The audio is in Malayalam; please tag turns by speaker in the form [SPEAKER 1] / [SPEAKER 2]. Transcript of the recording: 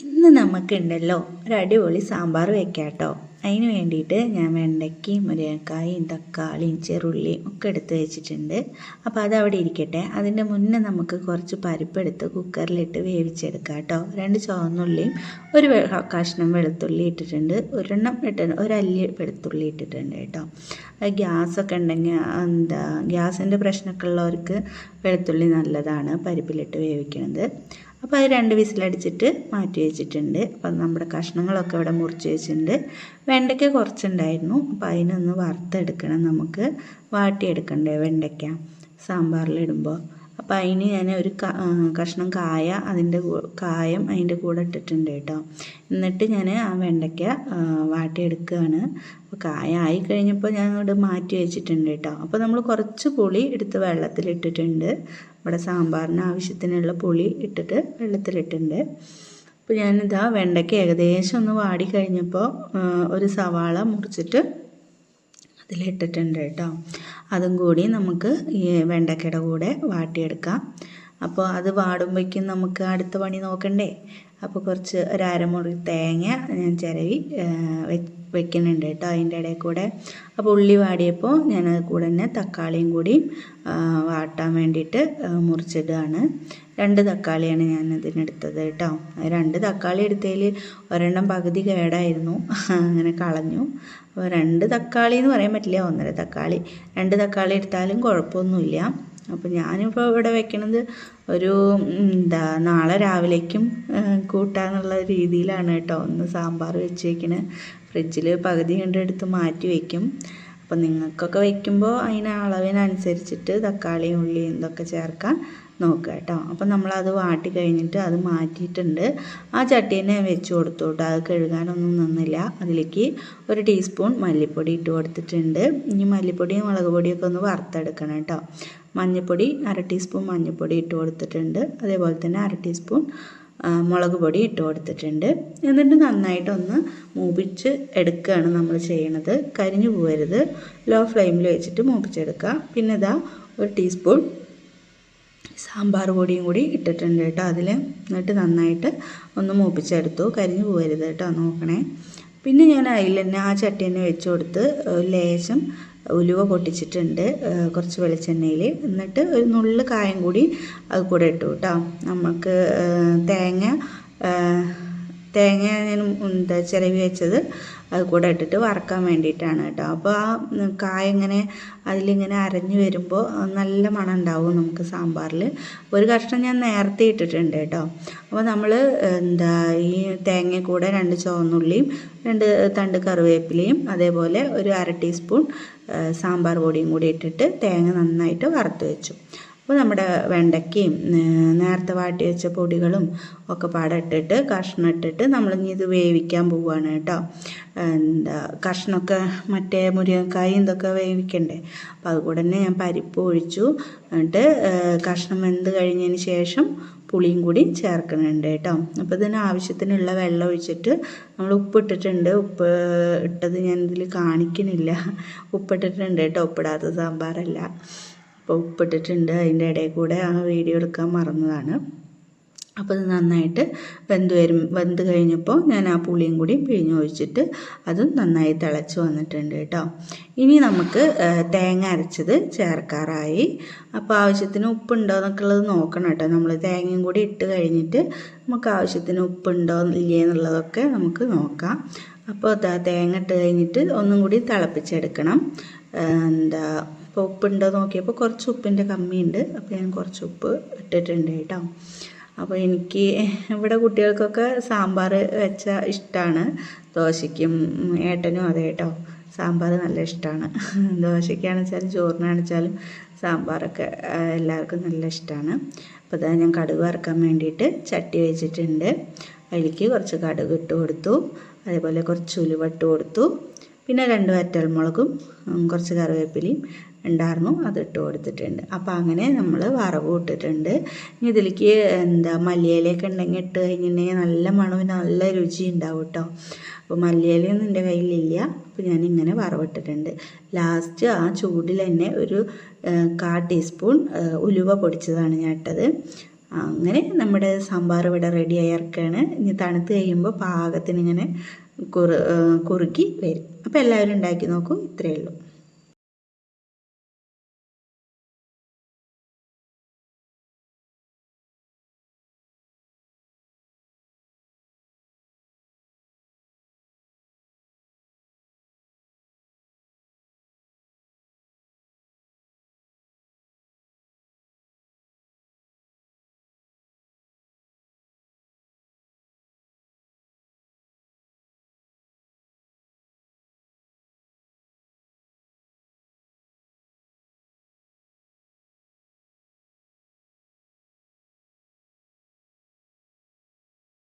[SPEAKER 1] ഇന്ന് നമുക്കുണ്ടല്ലോ ഒരു അടിപൊളി സാമ്പാർ വെക്കാം കേട്ടോ അതിന് വേണ്ടിയിട്ട് ഞാൻ വെണ്ടയ്ക്കയും മുരിങ്ങക്കായും തക്കാളിയും ചെറുള്ളിയും ഒക്കെ എടുത്ത് വെച്ചിട്ടുണ്ട്. അപ്പോൾ അത് അവിടെ ഇരിക്കട്ടെ. അതിന്റെ മുന്നേ നമുക്ക് കുറച്ച് പരിപ്പെടുത്ത് കുക്കറിലിട്ട് വേവിച്ചെടുക്കാം കേട്ടോ രണ്ട് ചുവന്നുള്ളിയും ഒരു കഷ്ണം വെളുത്തുള്ളി ഇട്ടിട്ടുണ്ട്. ഒരെണ്ണം ഇട്ടിട്ടുണ്ട് ഒരല്ലി വെളുത്തുള്ളി ഇട്ടിട്ടുണ്ട് കേട്ടോ. ഗ്യാസൊക്കെ ഉണ്ടെങ്കിൽ എന്താ ഗ്യാസിന്റെ പ്രശ്നമൊക്കെ ഉള്ളവർക്ക് വെളുത്തുള്ളി നല്ലതാണ് പരിപ്പിലിട്ട് വേവിക്കുന്നത് അപ്പോൾ അത് രണ്ട് വിസിലടിച്ചിട്ട് മാറ്റി വെച്ചിട്ടുണ്ട്. അപ്പം നമ്മുടെ കഷ്ണങ്ങളൊക്കെ ഇവിടെ മുറിച്ച് വെച്ചിട്ടുണ്ട്. വെണ്ടയ്ക്ക കുറച്ചുണ്ടായിരുന്നു. അപ്പം അതിനൊന്ന് വറുത്തെടുക്കണം നമുക്ക്. വാട്ടിയെടുക്കണ്ടേ വെണ്ടയ്ക്ക? സാമ്പാറിലിടുമ്പോൾ അപ്പോൾ അതിന് ഞാൻ ഒരു കഷ്ണം കായ അതിന്റെ കായം അതിന്റെ കൂടെ ഇട്ടിട്ടുണ്ട് കേട്ടോ എന്നിട്ട് ഞാൻ ആ വെണ്ടയ്ക്ക വാട്ടിയെടുക്കുകയാണ് അപ്പോൾ കായ ആയി കഴിഞ്ഞപ്പോൾ ഞാൻ ഇവിടെ മാറ്റി വെച്ചിട്ടുണ്ട് കേട്ടോ അപ്പോൾ നമ്മൾ കുറച്ച് പുളി എടുത്ത് വെള്ളത്തിലിട്ടിട്ടുണ്ട്. ഇവിടെ സാമ്പാറിന് ആവശ്യത്തിനുള്ള പുളി ഇട്ടിട്ട് വെള്ളത്തിലിട്ടുണ്ട്. അപ്പോൾ ഞാനിതാ വെണ്ടയ്ക്ക ഏകദേശം ഒന്ന് വാടി കഴിഞ്ഞപ്പോൾ ഒരു സവാള മുറിച്ചിട്ട് അതിലിട്ടിട്ടുണ്ട് കേട്ടോ. അതും കൂടി നമുക്ക് ഈ വെണ്ടയ്ക്കയുടെ കൂടെ വാട്ടിയെടുക്കാം. അപ്പോൾ അത് വാടുമ്പോഴേക്കും നമുക്ക് അടുത്ത പണി നോക്കണ്ടേ? അപ്പോൾ കുറച്ച് ഒരു അരമുറി തേങ്ങ ഞാൻ ചിരവി വെക്കുന്നുണ്ട് കേട്ടോ അതിന്റെ ഇടയിൽ കൂടെ. അപ്പോൾ ഉള്ളി വാടിയപ്പോൾ ഞാൻ അത് കൂടെ തന്നെ തക്കാളിയും കൂടി വാട്ടാൻ വേണ്ടിയിട്ട് മുറിച്ചിടുകയാണ്. രണ്ട് തക്കാളിയാണ് ഞാൻ ഇതിനെടുത്തത് കേട്ടോ. രണ്ട് തക്കാളി എടുത്തതിൽ ഒരെണ്ണം പകുതി കേടായിരുന്നു. അങ്ങനെ കളഞ്ഞു. അപ്പോൾ രണ്ട് തക്കാളി എന്ന് പറയാൻ പറ്റില്ല ഒന്നര തക്കാളി. രണ്ട് തക്കാളി എടുത്താലും കുഴപ്പമൊന്നുമില്ല. അപ്പോൾ ഞാനിപ്പോൾ ഇവിടെ വെക്കണത് ഒരു എന്താ നാളെ രാവിലേക്കും കൂട്ടാന്നുള്ള രീതിയിലാണ് കേട്ടോ. ഒന്ന് സാമ്പാർ വെച്ച് വെക്കണത് ഫ്രിഡ്ജിൽ പകുതി കണ്ടെടുത്ത് മാറ്റി വയ്ക്കും അപ്പോൾ നിങ്ങൾക്കൊക്കെ വെക്കുമ്പോ അതിന് അളവിനനുസരിച്ചിട്ട് തക്കാളിയും ഉള്ളിയും ഇതൊക്കെ ചേർക്കാൻ നോക്കുക കേട്ടോ. അപ്പം നമ്മളത് വാട്ടി കഴിഞ്ഞിട്ട് അത് മാറ്റിയിട്ടുണ്ട്. ആ ചട്ടി തന്നെ വെച്ച് കൊടുത്തു കേട്ടോ. അത് കഴുകാനൊന്നും നിന്നില്ല. അതിലേക്ക് ഒരു ടീസ്പൂൺ മല്ലിപ്പൊടി ഇട്ട് കൊടുത്തിട്ടുണ്ട്. ഇനി മല്ലിപ്പൊടിയും മുളക് പൊടിയൊക്കെ ഒന്ന് വറുത്തെടുക്കണം കേട്ടോ. മഞ്ഞൾപ്പൊടി അര ടീസ്പൂൺ മഞ്ഞൾപ്പൊടി ഇട്ട് കൊടുത്തിട്ടുണ്ട്. അതേപോലെ തന്നെ അര ടീസ്പൂൺ മുളക് പൊടി ഇട്ട് കൊടുത്തിട്ടുണ്ട്. എന്നിട്ട് നന്നായിട്ടൊന്ന് മൂപ്പിച്ച് എടുക്കുകയാണ് നമ്മൾ ചെയ്യണത്. കരിഞ്ഞു പോകരുത്. ലോ ഫ്ലെയിമിൽ വെച്ചിട്ട് മൂപ്പിച്ചെടുക്കുക. പിന്നെ ഇതാ ഒരു ടീസ്പൂൺ സാമ്പാർ പൊടിയും കൂടി ഇട്ടിട്ടുണ്ട് കേട്ടോ. അതിൽ എന്നിട്ട് നന്നായിട്ട് ഒന്ന് മൂപ്പിച്ചെടുത്തു. കരിഞ്ഞു പോകരുത് കേട്ടോ നോക്കണേ. പിന്നെ ഞാൻ അതിൽ തന്നെ ആ ചട്ടി തന്നെ വെച്ച് കൊടുത്ത് ലേശം ഉലുവ പൊട്ടിച്ചിട്ടുണ്ട് കുറച്ച് വെളിച്ചെണ്ണയിൽ. എന്നിട്ട് ഒരു നുള്ള് കായം കൂടി അത് കൂടെ ഇട്ടു കേട്ടോ. നമുക്ക് തേങ്ങ തേങ്ങ ഞാൻ എന്താ ചിരവി വെച്ചത് അത് കൂടെ ഇട്ടിട്ട് വറക്കാൻ വേണ്ടിയിട്ടാണ് കേട്ടോ. അപ്പോൾ ആ കായ ഇങ്ങനെ അതിലിങ്ങനെ അരഞ്ഞു വരുമ്പോൾ നല്ല മണം ഉണ്ടാവും നമുക്ക് സാമ്പാറിൽ ഒരു കഷ്ണം ഞാൻ നേരത്തെ ഇട്ടിട്ടുണ്ട് കേട്ടോ. അപ്പോൾ നമ്മൾ എന്താ ഈ തേങ്ങ കൂടെ രണ്ട് ചുവന്നുള്ളിയും രണ്ട് തണ്ട് കറിവേപ്പിലയും അതേപോലെ ഒരു അര ടീസ്പൂൺ സാമ്പാർ പൊടിയും കൂടി ഇട്ടിട്ട് തേങ്ങ നന്നായിട്ട് വറുത്ത് വെച്ചു. അപ്പോൾ നമ്മുടെ വെണ്ടയ്ക്കയും നേരത്തെ വാട്ടി വെച്ച പൊടികളും ഒക്കെ പാടെ ഇട്ടിട്ട് കഷ്ണം ഇട്ടിട്ട് നമ്മൾ ഇനി ഇത് വേവിക്കാൻ പോവുകയാണ് കേട്ടോ. എന്താ കഷ്ണമൊക്കെ മറ്റേ മുരിങ്ങക്കായും ഇതൊക്കെ വേവിക്കണ്ടേ? അപ്പോൾ അതുകൂടെ തന്നെ ഞാൻ പരിപ്പ് ഒഴിച്ചു. എന്നിട്ട് കഷ്ണം വെന്ത് കഴിഞ്ഞതിന് ശേഷം പുളിയും കൂടി ചേർക്കുന്നുണ്ട് കേട്ടോ. അപ്പോൾ ഇതിന് ആവശ്യത്തിനുള്ള വെള്ളം ഒഴിച്ചിട്ട് നമ്മൾ ഉപ്പ് ഇട്ടിട്ടുണ്ട് ഉപ്പ് ഇട്ടത് ഞാൻ ഇതിൽ കാണിക്കണില്ല. ഉപ്പിട്ടിട്ടുണ്ട് കേട്ടോ. ഉപ്പിടാത്ത സാമ്പാറല്ല. അപ്പോൾ ഉപ്പിട്ടിട്ടുണ്ട്. അതിന്റെ ഇടയിൽ കൂടെ ആ വീഡിയോ എടുക്കാൻ മറന്നതാണ്. അപ്പോൾ ഇത് നന്നായിട്ട് വെന്ത് വരും വെന്ത് കഴിഞ്ഞപ്പോൾ ഞാൻ ആ പുളിയും കൂടി പിഴിഞ്ഞ് ഒഴിച്ചിട്ട് അതും നന്നായി തിളച്ച് വന്നിട്ടുണ്ട് കേട്ടോ. ഇനി നമുക്ക് തേങ്ങ അരച്ചത് ചേർക്കാറായി. അപ്പോൾ ആവശ്യത്തിന് ഉപ്പുണ്ടോ എന്നൊക്കെ ഉള്ളത് നോക്കണം കേട്ടോ. നമ്മൾ തേങ്ങയും കൂടി ഇട്ട് കഴിഞ്ഞിട്ട് നമുക്ക് ആവശ്യത്തിന് ഉപ്പുണ്ടോ ഇല്ലേ എന്നുള്ളതൊക്കെ നമുക്ക് നോക്കാം. അപ്പോൾ തേങ്ങ ഇട്ട് കഴിഞ്ഞിട്ട് ഒന്നും കൂടി തിളപ്പിച്ചെടുക്കണം. എന്താ ഇപ്പോൾ ഉപ്പുണ്ടോ നോക്കിയപ്പോൾ കുറച്ച് ഉപ്പിന്റെ കമ്മിയുണ്ട്. അപ്പോൾ ഞാൻ കുറച്ച് ഉപ്പ് ഇട്ടിട്ടുണ്ട് കേട്ടോ. അപ്പോൾ എനിക്ക് ഇവിടെ കുട്ടികൾക്കൊക്കെ സാമ്പാർ വെച്ച ഇഷ്ടമാണ്. ദോശയ്ക്കും ഏട്ടനും അതെ കേട്ടോ. സാമ്പാർ നല്ല ഇഷ്ടമാണ്. ദോശയ്ക്കാണെച്ചാലും ചോറിനാണെച്ചാലും സാമ്പാറൊക്കെ എല്ലാവർക്കും നല്ല ഇഷ്ടമാണ്. അപ്പോൾ അതാ ഞാൻ കടുക് വറുക്കാൻ വേണ്ടിയിട്ട് ചട്ടി വെച്ചിട്ടുണ്ട്. അതിലേക്ക് കുറച്ച് കടുക് ഇട്ട് കൊടുത്തു. അതേപോലെ കുറച്ച് ഉലുവട്ട് കൊടുത്തു. പിന്നെ രണ്ട് വറ്റൽമുളകും കുറച്ച് കറിവേപ്പിലയും ഉണ്ടായിരുന്നു. അത് ഇട്ട് കൊടുത്തിട്ടുണ്ട്. അപ്പോൾ അങ്ങനെ നമ്മൾ വറവ് ഇട്ടിട്ടുണ്ട് ഇതിലേക്ക് എന്താ മല്ലിയിലയൊക്കെ ഉണ്ടെങ്കിൽ ഇട്ട് കഴിഞ്ഞിട്ടുണ്ടെങ്കിൽ നല്ല മണവും നല്ല രുചി ഉണ്ടാവും കേട്ടോ അപ്പോൾ മല്ലിയിലയൊന്നും എന്റെ കയ്യിലില്ല. അപ്പോൾ ഞാൻ ഇങ്ങനെ വറവിട്ടിട്ടുണ്ട്. ലാസ്റ്റ് ആ ചൂടിൽ തന്നെ ഒരു കാ ടീസ്പൂൺ ഉലുവ പൊടിച്ചതാണ് ഞാൻ ഇട്ടത്. അങ്ങനെ നമ്മുടെ സാമ്പാർ ഇവിടെ റെഡി ആയി ഇറക്കുകയാണ് ഇനി തണുത്ത് കഴിയുമ്പോൾ പാകത്തിന് ഇങ്ങനെ കുറു കുറുക്കി വരും. അപ്പോൾ എല്ലാവരും ഉണ്ടാക്കി നോക്കൂ. ഇത്രയേ ഉള്ളൂ.